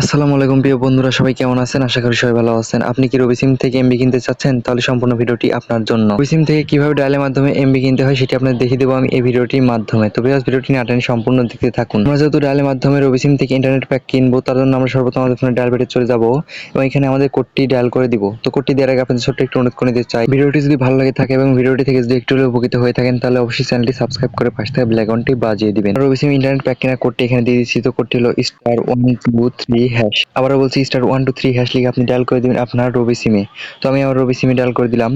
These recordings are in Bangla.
আসসালামু আলাইকুম প্রিয় বন্ধুরা, সবাই কেমন আছেন? আশা করি সবাই ভালো আছেন। আপনি কি রবি সিম থেকে এমবি কিনতে চাচ্ছেন? তাহলে সম্পূর্ণ ভিডিওটি আপনার জন্য। রবি সিম থেকে কীভাবে ডায়ালের মাধ্যমে এমবি কিনতে হয় সেটি আপনাদের দেখিয়ে দেবো আমি এই ভিডিওটির মাধ্যমে। তো বিকজ ভিডিওটি না টেনে সম্পূর্ণ দেখতে থাকুন। আমরা যেহেতু ডায়ালের মাধ্যমে রবি সিম থেকে ইন্টারনেট প্যাক কিনবো, তার জন্য আমরা সর্বপ্রথম আমাদের ফোনে ডায়াল বেটে চলে যাব এবং এখানে আমাদের কোডটি ডায়াল করে দিব। তো কোডটি দেওয়ার আগে আপনাদের ছোট্ট একটু অনুরোধ করে দিতে চাই। ভিডিওটি যদি ভালো লাগে থাকে এবং ভিডিওটি থেকে যদি একটু উপকৃত হয়ে থাকেন, তাহলে অবশ্যই চ্যানেলটি সাবস্ক্রাইব করে পাশে থাকা ব্ল্যাক অনটি বাজিয়ে দিবেন। রবি সিম ইন্টারনেট প্যাক কেনার কোডটি এখানে দিয়ে দিচ্ছি। তো কোডটি হলো star one two three hash বলছি star one two three hash লিখে আপনি ডায়াল করে দিবেন আপনার রবি সিমে তো আমি আমার রবি সিমে ডাল করে দিলাম।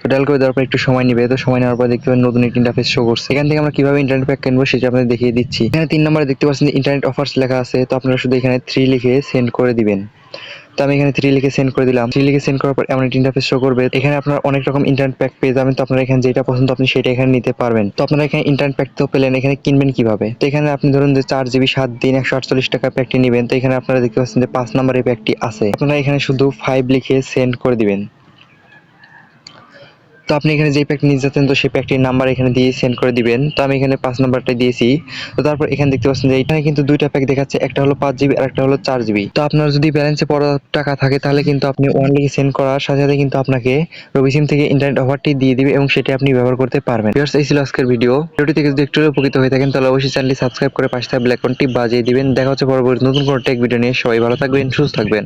তো ডায়াল করে দেওয়ার পর একটু সময় নেবে। তো সময় নেওয়ার পর দেখতে পাবেন নতুন একটি ইন্টারফেস শো করছে। এখান থেকে আমরা কীভাবে ইন্টারনেট প্যাক কিনবো সেটা আপনাদের দেখিয়ে দিচ্ছি। এখানে তিন নম্বরে দেখতে পাচ্ছেন ইন্টারনেট অফার্স লেখা আছে। তো আপনারা শুধু এখানে থ্রি লিখে সেন্ড করে দিবেন। তো আমি এখানে থ্রি লিখে সেন্ড করে দিলাম। থ্রি লিখে সেন্ড করার পর এমন একটি ইন্টারফেস শো করবে। এখানে আপনার অনেক রকম ইন্টারনেট প্যাক পেয়ে যাবেন। তো আপনারা এখানে যেটা পছন্দ আপনি সেটা এখানে নিতে পারবেন। তো আপনারা এখানে ইন্টারনেট প্যাক তো পেলেন। এখানে কিনবেন কীভাবে? তো এখানে আপনি ধরুন যে চার জিবি সাত দিন, একশো আটচল্লিশ টাকা প্যাকটি নেবেন। তো এখানে আপনারা দেখতে পাচ্ছেন যে পাঁচ নাম্বারের প্যাকটি আছে। আপনারা এখানে শুধু ফাইভ লিখে সেন্ড করে দিবেন। তো আপনি এখানে যে প্যাকটি নিতে যাচ্ছেন, তো সেই প্যাকটির নাম্বার এখানে দিয়ে সেন্ড করে দিবেন। তো আমি এখানে পাঁচ নাম্বারটা দিয়েছি। তো তারপর এখানে দেখতে পাচ্ছেন যে এখানে কিন্তু দুইটা প্যাক দেখাচ্ছে, একটা হলো পাঁচ জিবি আর একটা হলো চার জিবি তো আপনার যদি ব্যালেন্সে পড়া টাকা থাকে, তাহলে কিন্তু আপনি ওয়ান লিখে সেন্ড করার সাথে সাথে কিন্তু আপনাকে রবি সিম থেকে ইন্টারনেট অফারটি দিয়ে দিবে এবং সেটি আপনি ব্যবহার করতে পারবেন। এই ছিল আজকের ভিডিও ভিডিওটি থেকে যদি একটু উপকৃত হয়ে থাকেন, তাহলে অবশ্যই চ্যানেলটি সাবস্ক্রাইব করে পাশে থাকা ব্ল্যাক টি বাজিয়ে দিবেন। দেখা হচ্ছে পরবর্তী নতুন কোনো টেক ভিডিও নিয়ে। সবাই ভালো থাকবেন, সুস্থ থাকবেন।